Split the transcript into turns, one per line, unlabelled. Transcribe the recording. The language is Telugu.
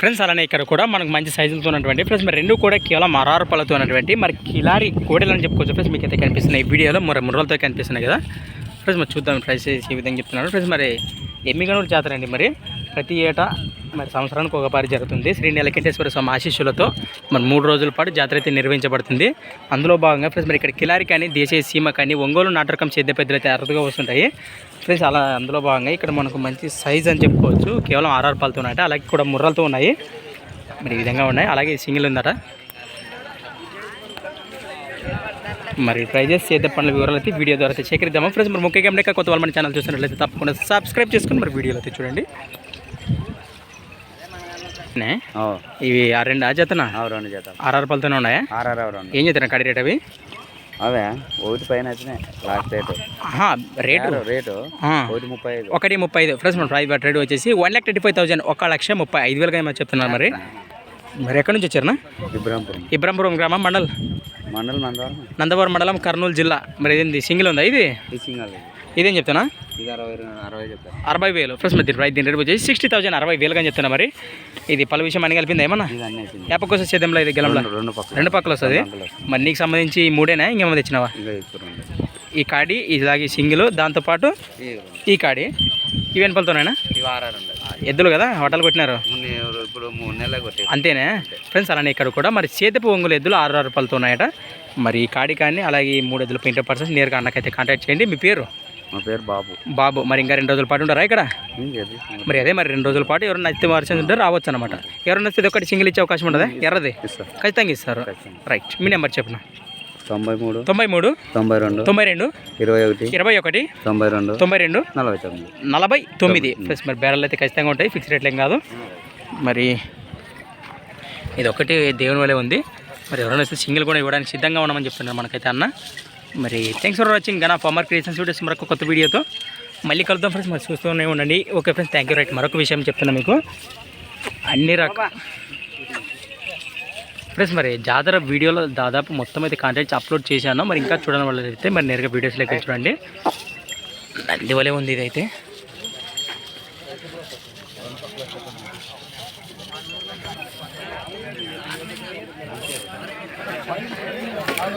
ఫ్రెండ్స్ అలానే ఇక్కడ కూడా మనకు మంచి సైజులతో ఉన్నటువంటి ఫ్రెండ్స్ మరి రెండు కూడా కేవలం అరారుపాలతో పళ్ళతో ఉన్నటువంటి మరి కిలారి కోడలు అని చెప్పుకోవచ్చు ఫ్రెండ్స్ మీకు అయితే కనిపిస్తున్నాయి వీడియోలో మరి ముర్రలతో కనిపిస్తున్నాయి కదా. ఫ్రెండ్స్ మరి చూద్దాం ప్రైస్ ఈ విధంగా చెప్తున్నాడు ఫ్రెండ్స్ మరి ఎమ్మిగనూరు జాతర అండి మరి. ప్రతి ఏటా మరి సంవత్సరానికి ఒక పారి జరుగుతుంది. శ్రీ నీలకంఠేశ్వర స్వామి ఆశీస్సులతో మరి మూడు రోజుల పాటు జాతర అయితే నిర్వహించబడుతుంది. అందులో భాగంగా ఫ్రెండ్స్ మరి ఇక్కడ కిలారి కానీ దేశీయ సీమ కానీ ఒంగోలు నాటకం సేద్య పెద్దలు అయితే అరుదుగా వస్తుంటాయి. ఫ్రెండ్స్ అలా అందులో భాగంగా ఇక్కడ మనకు మంచి సైజ్ అని చెప్పుకోవచ్చు. కేవలం ఆర్ఆర్ పాలతో ఉన్నాయి అలాగే కూడా ముర్రలతో ఉన్నాయి. మరి ఈ విధంగా ఉన్నాయి. అలాగే సింగిల్ ఉందట. మరి ప్రైజెస్ చేద్ద పనుల వివరాలు అయితే వీడియో ద్వారా అయితే సేకరిద్దాము. ఫ్రెండ్స్ మరి ముఖ్యంగా కొత్త వాళ్ళ మన ఛానల్ చూసినట్లయితే తప్పకుండా సబ్స్క్రైబ్ చేసుకుని మరి వీడియోలు అయితే చూడండి. ఇవి ఆ రెండు ఆ జతనా
రెండు జత
ఆర్ఆర్ పాలతోనే ఉన్నాయా?
ఆర్ఆర్ రెండు.
ఏం చెప్తాను కడి రేట్ అవి?
అవే ఒకటి పైన వచ్చినాయి లాస్ట్ రేటు?
రేటు?
రేటు. ఒకటి ముప్పై ఐదు.
ఒకటి ముప్పై ఐదు. ఫ్రెండ్స్ మన ప్రైవేట్ రేట్ వచ్చేసి one lakh thirty five thousand ఒక లక్ష ముప్పై ఐదు వేలుగా ఏమో చెప్తున్నారు మరి. మరి ఎక్కడి నుంచి వచ్చారనా
ఇబ్రాంపురం
ఇబ్రాంపురం గ్రామం మండల్?
మండలం నందవరం.
నందవరం మండలం కర్నూలు జిల్లా. మరి ఏంది సింగిల్ ఉందా ఇది?
అది
ఇదేం చెప్తానా
ఇది అరవై
వేలు. ఫ్రెండ్స్ మరి రైతు దీని రేట్ వచ్చేసి సిక్స్టీ థౌసండ్ అరవై వేలుగా అని చెప్తున్నా మరి. ఇది పలు విషయం అని కలిపిందా ఏమన్నా? ఏపకోసం సేద్యంలో ఇది గెలంలో?
రెండు- రెండు పక్కల.
రెండు పక్కలు వస్తుంది. మరి నీకు సంబంధించి మూడేనా? ఇంకేమో తెచ్చినావా? ఈ కాడి ఇలాగే సింగిల్ దాంతోపాటు. ఈ కాడి. ఇవి ఎనపలతోనేనా ఎద్దులు కదా హోటల్ కొట్టినారు. అంతేనే? ఫ్రెండ్స్ అలానే ఇక్కడ కూడా మరి చేతిపు ఒంగులు ఎద్దులు ఆరు ఆరు రూపాయలతో ఉన్నాయట మరి ఈ కాడి కానీ అలాగే ఈ మూడు ఎద్దులు పెయింటర్ పర్సన్స్ నేరుగా అన్నకైతే కాంటాక్ట్ చేయండి. మీ పేరు?
మా పేరు బాబు.
బాబు. మరి ఇంకా రెండు రోజుల పాటు ఉండరా ఇక్కడ? మరి అదే మరి రెండు రోజుల పాటు ఎవరైనా నచ్చితే మార్చి ఉంటే రావచ్చు అనమాట ఎవరైనా నచ్చితే ఒకటి సింగిల్ ఇచ్చే అవకాశం ఉండదా? ఎర్రది? ఖచ్చితంగా ఇస్తారు. రైట్. మీ నెంబర్ చెప్పిన?
తొంభై మూడు
తొంభై మూడు
తొంభై రెండు
తొంభై రెండు
ఇరవై ఒకటి
ఇరవై ఒకటి
తొంభై రెండు
తొంభై రెండు
నలభై తొమ్మిది.
నలభై తొమ్మిది ప్లస్ మరి బేరాలు అయితే ఖచ్చితంగా ఉంటాయి. ఫిక్స్ రేట్లు ఏం కాదు. మరి ఇది ఒకటి దేవుని వల్లే ఉంది. మరి ఎవరైనా వస్తే సింగిల్ కూడా ఇవ్వడానికి సిద్ధంగా ఉన్నామని చెప్తున్నారు మనకైతే అన్న. మరి thanks for watching Gana farmer creation videos మరొక కొత్త వీడియోతో మళ్ళీ కలుద్దాం ఫ్రెండ్స్ మరి చూస్తూనే ఉండండి. Okay friends thank you right మరొక విషయం చెప్తున్నా మీకు. అన్ని రకాల ఫ్రెండ్స్ మరి జాతర వీడియోలో దాదాపు మొత్తం అయితే కాంటెంట్స్ అప్లోడ్ చేశాను. మరి ఇంకా చూడడం వల్ల అయితే మరి నేరుగా వీడియోస్లోకి వెళ్ళి చూడండి. అందువలే ఉంది ఇదైతే.